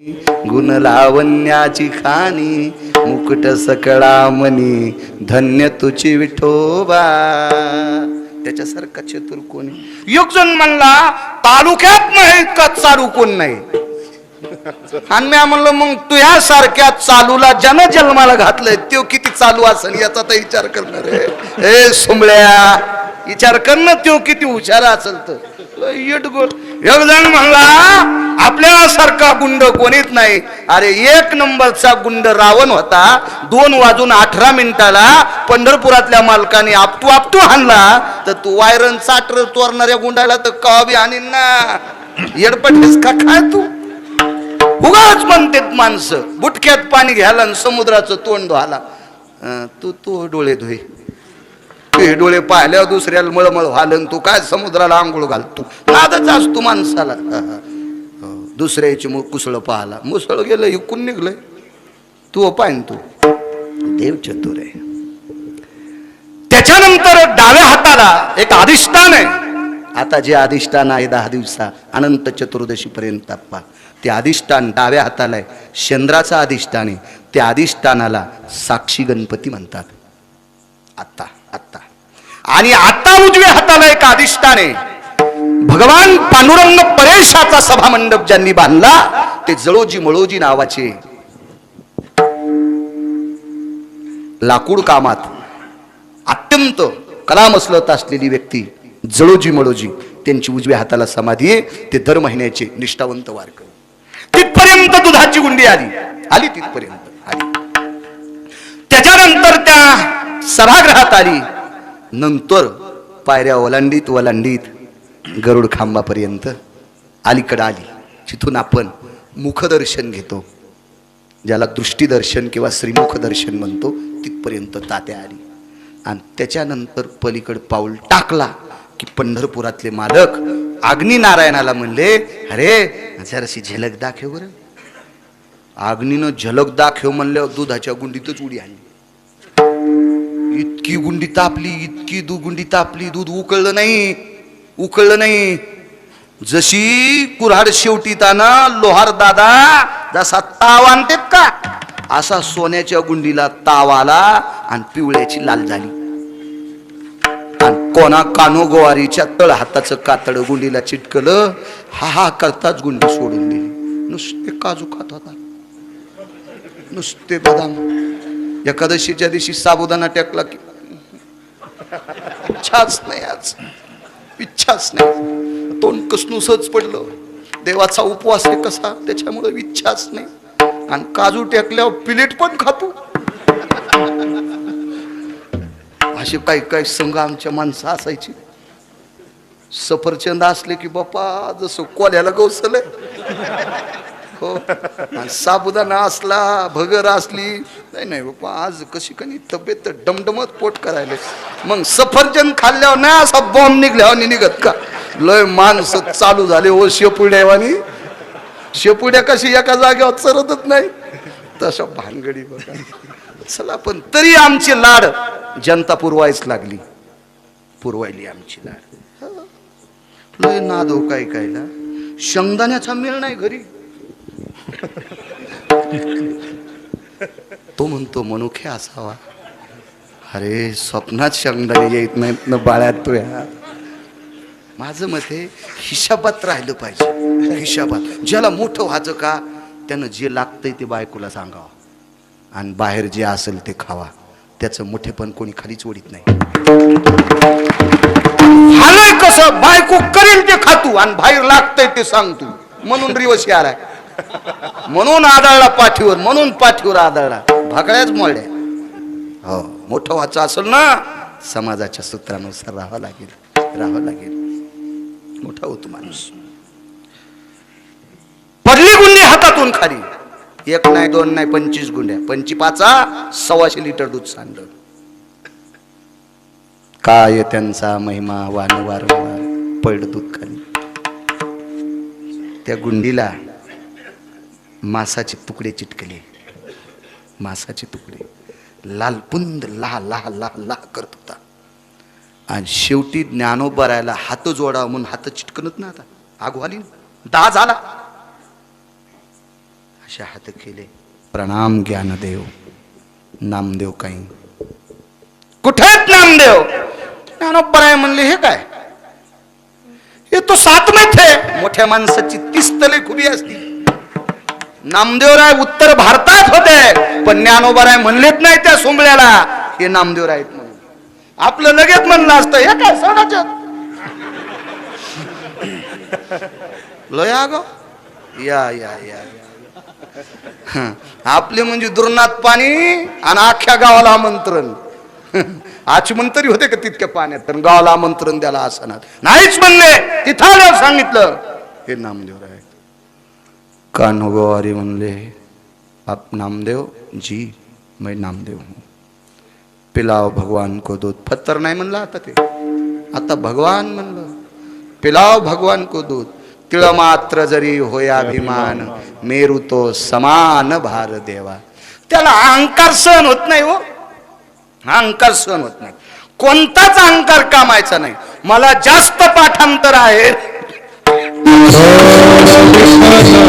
गुण लावण्याची खाणी मुकुट सकळा मनी धन्य तुची विठोबा. त्याच्यासारखा चतुर कोणी? युगजन जण म्हणला तालुक्यात नाही का चालू कोण नाही. आणि मी म्हणलं मग तुझ्या ह्या सारख्या चालूला जन जन्माला घातलंय तो किती चालू असेल याचा तर विचार करणार हे ए विचार कर ना तो किती हुशार असेल तर. लय येडगोड. एक जण म्हणला आपल्या सारखा गुंड कोणीच नाही. अरे एक नंबरचा गुंड रावण होता दोन वाजून अठरा मिनिटाला पंढरपुरातल्या मालकाने आपटू आपटू हाणला तर तू वायरन चाटर चोरणाऱ्या गुंडाला तर कवा आणीन ना. येडपटेस का? काय तू? उगाच म्हणतेत माणसं. बुटक्यात पाणी घ्यायला आणि समुद्राचं तोंड धुवाला तू तू डोळे धुई हे डोळे पाहिल्यावर दुसऱ्याला मळमळ व्हालं तू काय समुद्राला आंघोळ घालतो? लादच असतो माणसाला. हो, दुसऱ्याची मग कुसळ पाहला. मुसळ गेलं इकून निघलंय. तू पाहिन तू. देव चतुर आहे. त्याच्यानंतर डाव्या हाताला एक अधिष्ठान आहे. आता जे अधिष्ठान आहे दहा दिवसा अनंत चतुर्दशी पर्यंत आप्पा. ते अधिष्ठान डाव्या हाताला आहे. चंद्राचं अधिष्ठान आहे. त्या अधिष्ठानाला साक्षी गणपती म्हणतात. आत्ता आत्ता आणि आता उजव्या हाताला एक अधिष्ठाने भगवान पांडुरंग परेशाचा सभा मंडप ज्यांनी बांधला ते जळोजी मळोजी नावाचे. लाकूड कामात अत्यंत कलामसलत असलेली व्यक्ती जळोजी मळोजी त्यांची उजव्या हाताला समाधी आहे ते दर महिन्याचे निष्ठावंत वारकरी. तिथपर्यंत दुधाची गुंडी आली. आली तिथपर्यंत आली. त्याच्यानंतर त्या सभागृहात आली. नंतर पायऱ्या ओलांडीत ओलांडीत गरुड खांबापर्यंत अलीकडं आली. जिथून आपण मुखदर्शन घेतो. ज्याला दृष्टीदर्शन किंवा श्रीमुख दर्शन म्हणतो तिथपर्यंत तात्या आली. आणि त्याच्यानंतर पलीकड पाऊल टाकला की पंढरपुरातले मालक अग्नी नारायणाला म्हणले अरे जराशी झलक दाखव बरं. अग्नीनं झलक दाखव म्हणल्यावर दुधाच्या गुंडीतच उडी आणली इतकी गुंडी तापली इतकी दू गुंडी तापली दूध उकळलं नाही उकळलं नाही. जशी कुऱ्हाड शेवटी ताना लोहार दादा जसा ताव आणतात का? असा सोन्याच्या गुंडीला ताव आला आणि पिवळ्याची लाल झाली. आणि कोणा कानो गोवारीच्या तळ हाताचं कातड गुंडीला चिटकलं हा हा करताच गुंडी सोडून दिली. नुसते काजू खात होता. नुसते बदाम. एकादशीच्या दिवशी साबुदाणा टेकला की इच्छाच नाही आज. इच्छाच नाही. तोंड कसनुसच पडलं. देवाचा उपवास आहे कसा? त्याच्यामुळे इच्छाच नाही. आणि काजू टेकल्यावर पिलेट पण खातो. असे काही काही संघ आमच्या माणसं असायची. सफरचंद असले की बापा जसं कोल्याला गवसलंय हो. आणि साबुदाणा असला भगर असली. नाही नाही बाप्पा आज कशी कनी तब्येत डमडमत पोट करायले. मग सफरचंद खाल्ल्यावर नाही असा बॉम्ब निघल्यावर निघत का? लय माणसं चालू झाले हो शेपुड्यावानी. शेपुड्या कशी एका जागेवर चरतच नाही. तशा भानगडी बघा. चला पण तरी आमची लाड जनता पुरवायच लागली. पुरवायली आमची लाड. लय नादो हो, काय कायला. शेंगदाण्याचा मेळ नाही घरी. तो म्हणतो मनुखे असावा. अरे स्वप्नात शेंगदाणे येत नाहीत ना बाळ्यात तू या. माझं मत आहे हिशाबात राहिलं पाहिजे. हिशाबात. ज्याला मोठं व्हायचं का त्यानं जे लागतंय ते बायकोला सांगावं. आणि बाहेर जे असेल ते खावा. त्याचं मोठेपण कोणी खालीच ओढीत नाही. झालंय कसं बायको करेल ते खातू आणि बाहेर लागतंय ते सांगतो. म्हणून रिवस आलाय. म्हणून आदळला पाठीवर म्हणून पाठीवर आदळला. भाकड्याच मोडल्या. हो मोठं वाचा असेल ना समाजाच्या सूत्रानुसार राहावं लागेल राहावं लागेल. मोठा होतो माणूस. पडली गुंडी हातातून खाली. एक नाही दोन नाही पंचवीस गुंड्या पंचवीपाचा सव्वाशे लिटर दूध सांडलं. काय त्यांचा महिमा वारंवार पड दूध खाली. त्या गुंडीला मासाचे तुकडे चिटकले. मासाचे तुकडे. लालपुंद ला ला ला ला करत होता. आणि शेवटी ज्ञानोबरायला हात जोडा म्हणून हात चिटकनत ना आता. आगवाली दहा झाला. अशा हात केले. प्रणाम ज्ञानदेव. नामदेव काही कुठे नामदेव? ज्ञानोबराय म्हणले हे काय? हे तो सात थे मोठ्या माणसाची तीस तले खुबी असती. नामदेवराय उत्तर भारतात होते पण ज्ञानोबराय म्हणलेत नाही त्या सुंबळ्याला हे नामदेवराय आहेत म्हणून. आपलं लगेच म्हणलं असतं हे काय सडाच्यात लय ग या या या. आपले म्हणजे दुर्नात पाणी आणि आख्या गावाला आमंत्रण. आचमन तरी होते का तितक्या पाण्यात? तर गावाला आमंत्रण द्यायला असणार नाहीच म्हणले. तिथं सांगितलं हे नामदेवराय. आहे कान्होगवारी म्हणले आप नामदेव जी मैं नामदेव हूँ। पिलाव भगवान को दूध। पत्तर नाही म्हणलं आता ते आता भगवान म्हणलं पिलाव भगवान को दूध। तिळ मात्र जरी होया अभिमान। मेरू तो समान भार देवा। त्याला अहंकार सहन होत नाही हो। अहंकार सहन होत नाही। कोणताच अहंकार कामायचा नाही। मला जास्त पाठांतर आहे.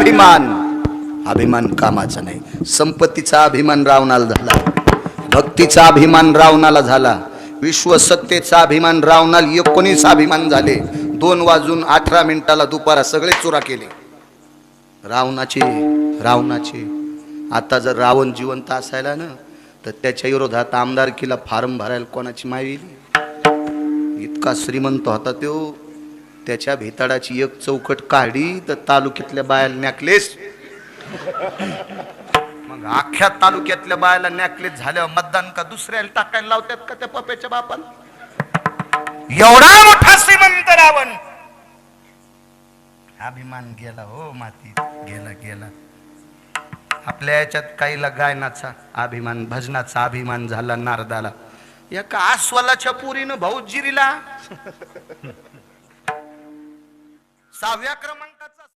अभिमान. अभिमान कामाचा नाही. संपत्तीचा अभिमान रावणाला झाला. भक्तीचा अभिमान रावणाला झाला. विश्वसत्तेचा अभिमान रावणाला एकोणीस अभिमान झाले. दोन वाजून अठरा मिनिटाला दुपारा सगळे चुरा केले. रावणाचे रावणाचे. आता जर रावण जिवंत असायला ना तर त्याच्या विरोधात आमदारकीला फार्म भरायला कोणाची मावी इतका श्रीमंत होता तो. त्याच्या भेताडाची एक चौकट काढी तर तालुक्यातल्या बायाला नॅकलेस मग अख्ख्या तालुक्यातल्या बायाला नॅकलेस झाल्यावर मतदान का दुसऱ्याला टाकायला लावतात का त्या पप्याच्या बापाला? एवढा मोठा श्रीमंत रावण. अभिमान गेला हो माती. गेला गेला. आपल्या याच्यात काहीला गायनाचा अभिमान भजनाचा अभिमान झाला नारदाला. एका आस्वलाच्या पुरीनं भाऊ जिरीला सहाव्या क्रमांक